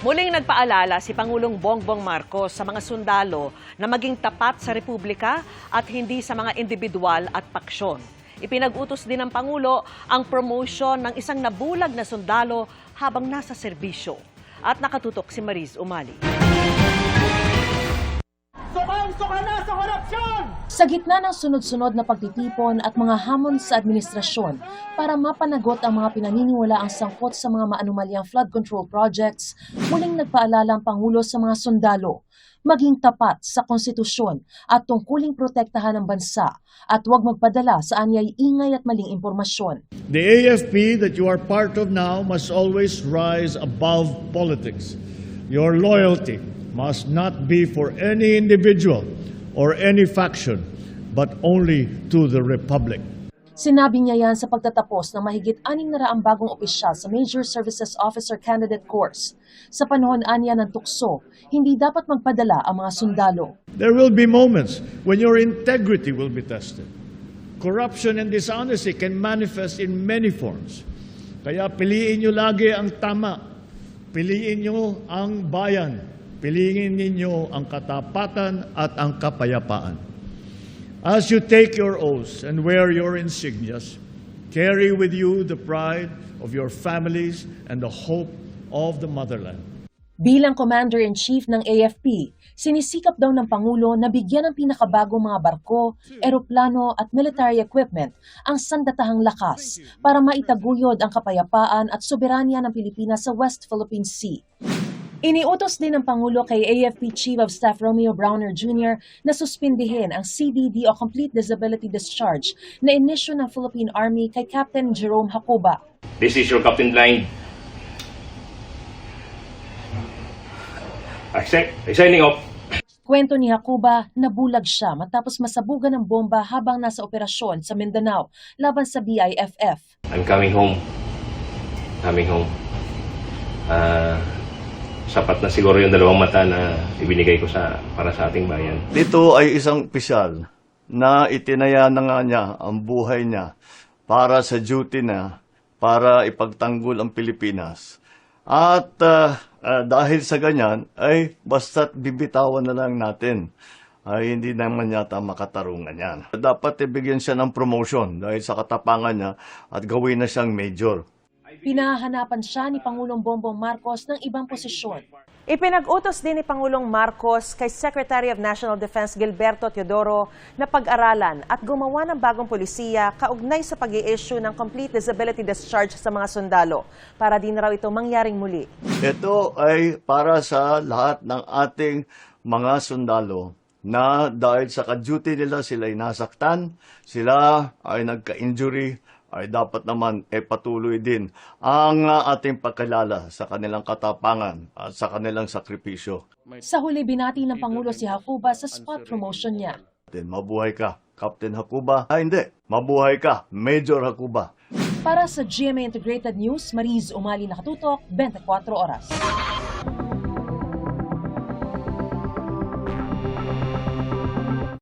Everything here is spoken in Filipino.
Muling nagpaalala si Pangulong Bongbong Marcos sa mga sundalo na maging tapat sa Republika at hindi sa mga individual at paksyon. Ipinag-utos din ng Pangulo ang promotion ng isang nabulag na sundalo habang nasa serbisyo. At nakatutok si Mariz Umali. Sukang-suka na sa korupsyon! Sa gitna ng sunod-sunod na pagtitipon at mga hamon sa administrasyon para mapanagot ang mga pinaniniwalaang sangkot sa mga maanumalyang flood control projects, muling nagpaalala ang Pangulo sa mga sundalo maging tapat sa konstitusyon at tungkuling protektahan ang bansa at huwag magpadala sa anyay ingay at maling impormasyon. The AFP that you are part of now must always rise above politics. Your loyalty must not be for any individual or any faction, but only to the Republic. Sinabi niya yan sa pagtatapos ng mahigit anim na raang bagong opisyal sa Major Services Officer Candidate Course. Sa panahon anya ng tukso, hindi dapat magpadala ang mga sundalo. There will be moments when your integrity will be tested. Corruption and dishonesty can manifest in many forms. Kaya piliin nyo lagi ang tama. Piliin nyo ang bayan. Piliin ninyo ang katapatan at ang kapayapaan. As you take your oaths and wear your insignias, carry with you the pride of your families and the hope of the motherland. Bilang Commander-in-Chief ng AFP, sinisikap daw ng Pangulo na bigyan ng pinakabagong mga barko, eroplano at military equipment ang sandatahang lakas para maitaguyod ang kapayapaan at soberanya ng Pilipinas sa West Philippine Sea. Iniutos din ng Pangulo kay AFP Chief of Staff Romeo Browner Jr. na suspindihin ang CDD o Complete Disability Discharge na inisyu ng Philippine Army kay Captain Jerome Hakuba. This is your captain line. Accept. Signing off. Kwento ni Hakuba, nabulag siya matapos masabugan ng bomba habang nasa operasyon sa Mindanao laban sa BIFF. I'm coming home. Coming home. Ah, sapat na siguro yung dalawang mata na ibinigay ko sa para sa ating bayan. Ito ay isang opisyal na itinaya na nga niya ang buhay niya para sa duty na para ipagtanggol ang Pilipinas. At ah, ah, dahil sa ganyan, ay basta't bibitawan na lang natin. Ay hindi naman yata makatarungan yan. Dapat ibigyan siya ng promotion dahil sa katapangan niya at gawin na siyang major. Pinahanapan siya ni Pangulong Bongbong Marcos ng ibang posisyon. Ipinag-utos din ni Pangulong Marcos kay Secretary of National Defense Gilberto Teodoro na pag-aralan at gumawa ng bagong polisiya kaugnay sa pag issue ng Complete Disability Discharge sa mga sundalo para din raw ito mangyaring muli. Ito ay para sa lahat ng ating mga sundalo na dahil sa ka-duty nila sila ay nasaktan, sila ay nagka-injury, ay dapat naman ay patuloy din ang ating pagkalala sa kanilang katapangan at sa kanilang sakripisyo. Sa huli binati ng Pangulo si Hakuba sa spot promotion niya. Then, mabuhay ka, Captain Hakuba. Ah, hindi. Mabuhay ka, Major Hakuba. Para sa GMA Integrated News, Mariz Umali Nakatutok, 24 Oras.